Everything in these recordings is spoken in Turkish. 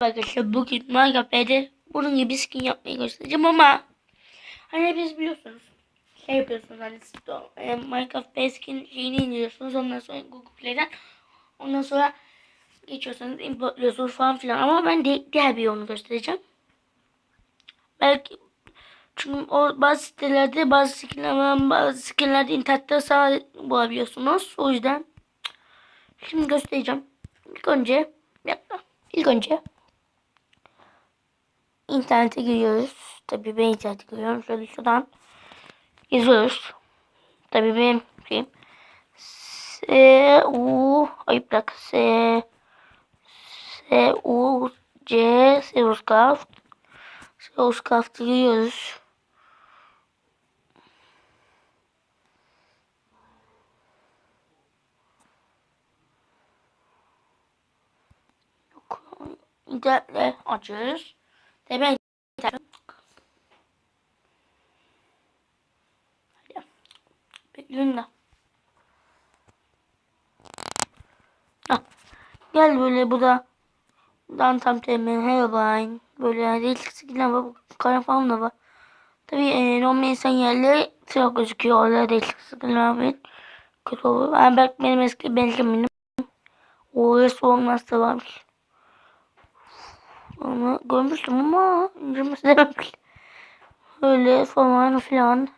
Arkadaşlar bugün Minecraft'te bunun gibi skin yapmayı göstereceğim ama hani biz biliyorsunuz şey yapıyorsunuz hani e, Minecraft skin şeyini indiriyorsunuz ondan sonra Google Play'den ondan sonra geçiyorsunuz importluyorsunuz falan filan ama ben de diğer bir yolunu göstereceğim. Belki çünkü o bazı sitelerde bazı skinler bazı skinlerde internette sağ bulabiliyorsunuz. O yüzden şimdi göstereceğim. İlk önce dakika. İlk önce internete giriyoruz. Tabii ben internete giriyorum. Şöyle şuradan yazıyoruz. Tabii benim şeyim. S U ay bırak S S U C Seuscraft Seuscraft'ı giriyoruz. İnternetle açıyoruz. Hadi. Bekliyorum da. Hah. Gel böyle bu da Dan tam temin Hellbine böyle yani skiller var. Kara falan da var. Tabii e, normal insan yerleri çok gözüküyor. Orada değişik skiller var. Kötü olur. Yani belki benim eski Benjamin'im. Orası olmazsa varmış. Onu görmüştüm ama indirmesi demek. Öyle falan filan.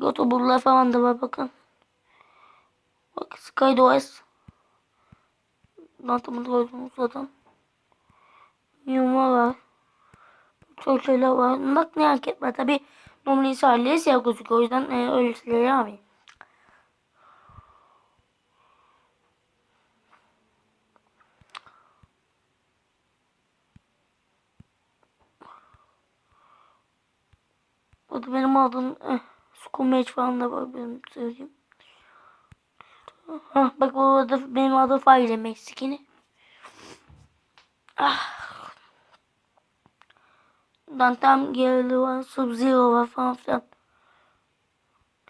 Youtuber'lar falan da var bakın. Bak Skydoors. Natımı gördünüz zaten. Yuma var. Çok şeyler var. Bak ne hareket var. Tabi normal insan haliyle siyah gözüküyor. O yüzden e, öyle şeyler yapmayın. Da benim aldığım eh, Skumage falan da var benim söyleyeyim. Hah, bak bu arada benim adım Fire Meksikini. Ah. Dantem geldi var, Sub-Zero var falan filan.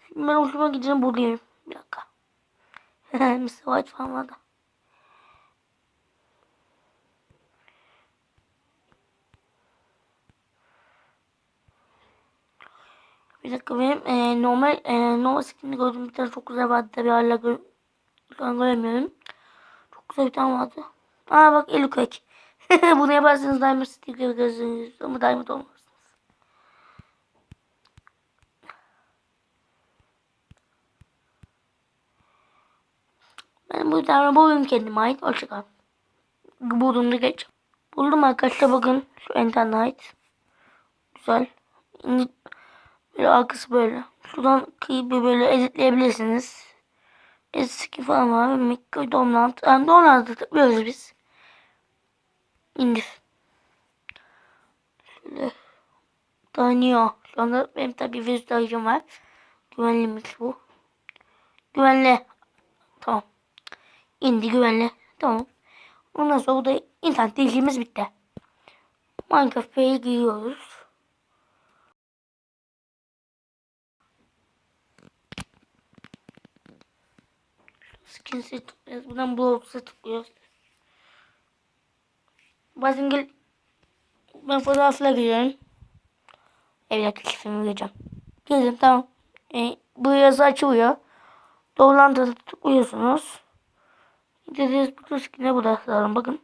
Şimdi ben hoşuma gideceğim bulayım. Bir dakika. Mr. White falan var da. Bir dakika benim e, normal e, Nova skin'i gördüm bir tane çok güzel vardı tabi hala an göremiyorum. Çok güzel bir tane vardı. Aa bak Elukek. Bunu yaparsanız Diamond Sticker görürsünüz ama Diamond olmazsınız. Ben bu tane buldum kendime ait. Hoşçakal. Buldum da geç. Buldum arkadaşlar bakın. Şu internet. Güzel. Böyle arkası böyle. Şuradan kıyıp böyle editleyebilirsiniz. Eski falan var. Mikro Domlant. Yani Domlant'ı tıklıyoruz biz. İndir. Şöyle. Tanıyor. Şu anda benim tabi virüs tarayıcım var. Güvenliymiş bu. Güvenli. Tamam. İndi güvenli. Tamam. Ondan sonra bu da internet işimiz bitti. Minecraft Pay'e giriyoruz. Skins'e tıklıyoruz. Buradan Blocks'a tıklıyoruz. Bazen gel ben fotoğrafla giriyorum. Evet çiftimi gireceğim. Girdim tamam. E, bu yazı açılıyor. Doğrulantıda tıklıyorsunuz. Dediğiniz bu skin'e bu da bakın.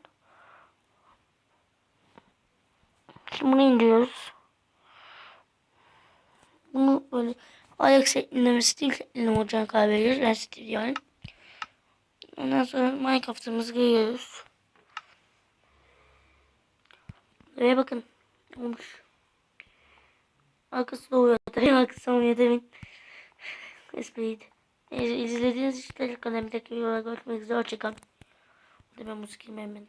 Şimdi bunu indiriyoruz. Bunu böyle ayak şeklinde mi stil şeklinde mi olacağını karar veriyoruz. Ben stil diyorum. Ondan sonra Minecraft'ımızı giriyoruz. Ve bakın. Olmuş. Arkası da. Tabii arkası olmuyor demin. Espriydi. Neyse izlediğiniz için teşekkür ederim. Dahaki videoda görüşmek üzere. Hoşçakalın. Ben bu skillimi beğenmedim.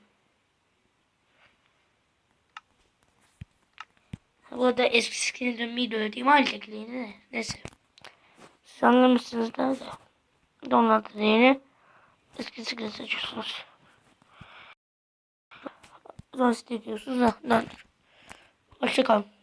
Bu arada eski skin'e dönmeyi de ödeyeyim. Aynı şekilde yine de. Neyse. Siz anlamışsınız da. Donatı yeni. Eski skin seçiyorsunuz. Sonra stil diyorsunuz. Hoşçakalın.